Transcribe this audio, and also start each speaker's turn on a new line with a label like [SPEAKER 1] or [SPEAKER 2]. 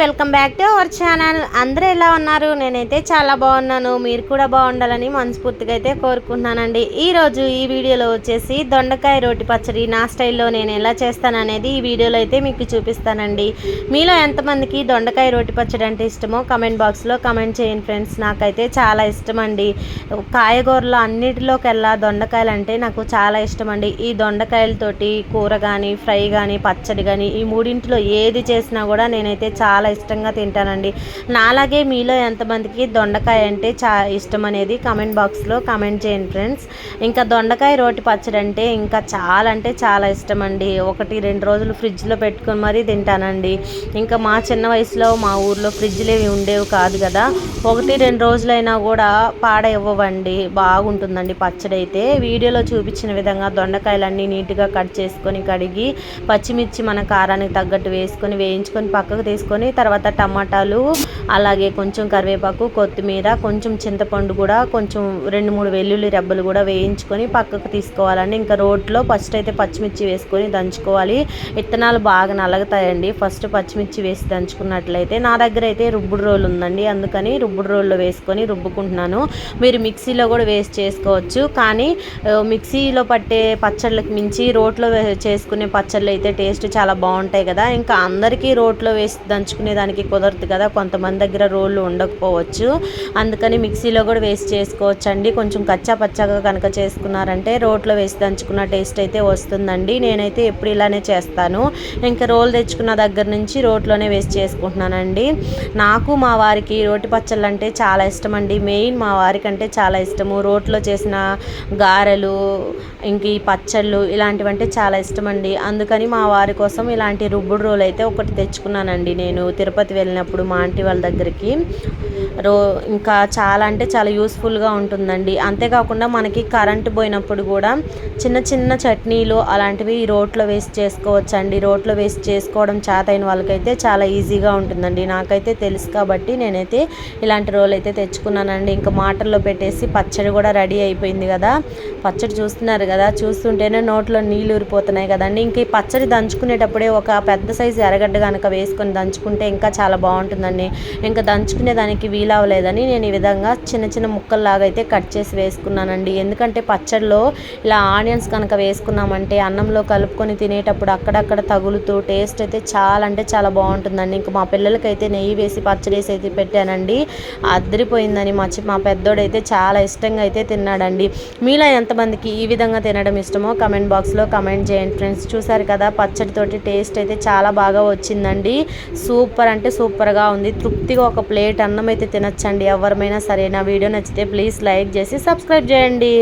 [SPEAKER 1] Welcome back to our channel. అందరూ ఎలా ఉన్నారు? నేనైతే చాలా బాగున్నాను. మీరు కూడా బాగుండాలని మనస్ఫూర్తిగా అయితే కోరుకుంటున్నానండి. ఈరోజు ఈ వీడియోలో వచ్చేసి దొండకాయ రోటి పచ్చడి నా స్టైల్లో నేను ఎలా చేస్తాననేది ఈ వీడియోలో అయితే మీకు చూపిస్తానండి. మీలో ఎంతమందికి దొండకాయ రోటి పచ్చడి అంటే ఇష్టమో కమెంట్ బాక్స్లో కమెంట్ చేయండి ఫ్రెండ్స్. నాకైతే చాలా ఇష్టం అండి కాయగూరలో అన్నిటిలోకెల్లా దొండకాయలు అంటే నాకు చాలా ఇష్టం అండి ఈ దొండకాయలతోటి కూర కానీ ఫ్రై కానీ పచ్చడి కానీ ఈ మూడింటిలో ఏది చేసినా కూడా నేనైతే చాలా ఇష్టంగా తింటానండి. నాలాగే మీలో ఎంతమందికి దొండకాయ అంటే చా ఇష్టం అనేది కమెంట్ బాక్స్లో కమెంట్ చేయండి ఫ్రెండ్స్ ఇంకా దొండకాయ రోటి పచ్చడి అంటే ఇంకా చాలా అంటే చాలా ఇష్టం అండి ఒకటి రెండు రోజులు ఫ్రిడ్జ్లో పెట్టుకుని మరీ తింటానండి. ఇంకా మా చిన్న వయసులో మా ఊర్లో ఫ్రిడ్జ్లు ఏవి ఉండేవి కాదు కదా. ఒకటి రెండు రోజులైనా కూడా పాడైవ్వండి బాగుంటుందండి పచ్చడి అయితే వీడియోలో చూపించిన విధంగా దొండకాయలన్నీ నీట్గా కట్ చేసుకొని కడిగి పచ్చిమిర్చి మన కారానికి తగ్గట్టు వేసుకొని వేయించుకొని పక్కకు తీసుకొని తర్వాత టమాటాలు అలాగే కొంచెం కరివేపాకు కొత్తిమీర కొంచెం చింతపండు కూడా కొంచెం రెండు మూడు వెల్లుల్లి రెబ్బలు కూడా వేయించుకొని పక్కకు తీసుకోవాలండి. ఇంకా రోట్లో ఫస్ట్ అయితే పచ్చిమిర్చి వేసుకొని దంచుకోవాలి. విత్తనాలు బాగా నలగతాయండి. ఫస్ట్ పచ్చిమిర్చి వేసి దంచుకున్నట్లయితే నా దగ్గర అయితే రుబ్బుడు రోలు ఉందండి. అందుకని రుబ్బుడు రోల్లో వేసుకొని రుబ్బుకుంటున్నాను. మీరు మిక్సీలో కూడా వేస్ట్ చేసుకోవచ్చు. కానీ మిక్సీలో పట్టే పచ్చళ్ళకి మించి రోట్లో చేసుకునే పచ్చళ్ళు అయితే టేస్ట్ చాలా బాగుంటాయి కదా. ఇంకా అందరికీ రోట్లో వేసి దంచుకునే దానికి కుదరదు కదా. కొంతమంది దగ్గర రోళ్ళు ఉండకపోవచ్చు. అందుకని మిక్సీలో కూడా వేసి చేసుకోవచ్చు అండి కొంచెం కచ్చా పచ్చగా కనుక చేసుకున్నారంటే రోట్లో వేసి దంచుకున్న టేస్ట్ అయితే వస్తుందండి. నేనైతే ఎప్పుడు ఇలానే చేస్తాను. ఇంకా రోల్ తెచ్చుకున్న దగ్గర నుంచి రోట్లోనే వేసి చేసుకుంటున్నానండి. నాకు మా వారికి రోటి పచ్చళ్ళు అంటే చాలా ఇష్టం అండి మెయిన్ మా వారికి అంటే చాలా ఇష్టము. రోట్లో చేసిన గారెలు ఇంక ఈ పచ్చళ్ళు ఇలాంటివంటే చాలా ఇష్టం అండి అందుకని మా వారి కోసం ఇలాంటి రుబ్బుడు రోలు అయితే ఒకటి తెచ్చుకున్నానండి నేను తిరుపతి వెళ్ళినప్పుడు మా ఆంటీ వాళ్ళ దగ్గరికి. రో ఇంకా చాలా అంటే చాలా యూస్ఫుల్గా ఉంటుందండి. అంతేకాకుండా మనకి కరెంట్ పోయినప్పుడు కూడా చిన్న చిన్న చట్నీలు అలాంటివి రోట్లో వేసి చేసుకోవచ్చండి. రోట్లో వేసి చేసుకోవడం చేత అయిన వాళ్ళకైతే చాలా ఈజీగా ఉంటుందండి. నాకైతే తెలుసు కాబట్టి నేనైతే ఇలాంటి రోల్ అయితే తెచ్చుకున్నానండి. ఇంకా మాటల్లో పెట్టేసి పచ్చడి కూడా రెడీ అయిపోయింది కదా. పచ్చడి చూస్తున్నారు కదా. చూస్తుంటేనే నోట్లో నీళ్ళు ఊరిపోతున్నాయి కదండి. ఇంక ఈ పచ్చడి దంచుకునేటప్పుడే ఒక పెద్ద సైజు ఎరగడ్డ కనుక వేసుకొని దంచుకుంటే ఇంకా చాలా బాగుంటుందండి. ఇంకా దంచుకునే దానికి వీలవలేదని నేను ఈ విధంగా చిన్న చిన్న ముక్కల్లాగా అయితే కట్ చేసి వేసుకున్నానండి. ఎందుకంటే పచ్చడిలో ఇలా ఆనియన్స్ కనుక వేసుకున్నామంటే అన్నంలో కలుపుకొని తినేటప్పుడు అక్కడక్కడ తగులుతూ టేస్ట్ అయితే చాలా అంటే చాలా బాగుంటుందండి. ఇంకా మా పిల్లలకైతే నెయ్యి వేసి పచ్చడి వేసి అయితే పెట్టానండి. అదిరిపోయిందని మా మా పెద్దోడైతే చాలా ఇష్టంగా అయితే తిన్నాడండి. మీలో ఎంతమందికి ఈ విధంగా తినడం ఇష్టమో కమెంట్ బాక్స్లో కమెంట్ చేయండి ఫ్రెండ్స్. చూసారు కదా పచ్చడితోటి టేస్ట్ అయితే చాలా బాగా వచ్చిందండి. సూపర్ అంటే సూపర్గా ఉంది. తృప్తిగా ఒక ప్లేట్ అన్నం అయితే తినచ్చండి. ఎవరిమైనా సరే నా వీడియో నచ్చితే ప్లీజ్ లైక్ చేసి సబ్స్క్రైబ్ చేయండి.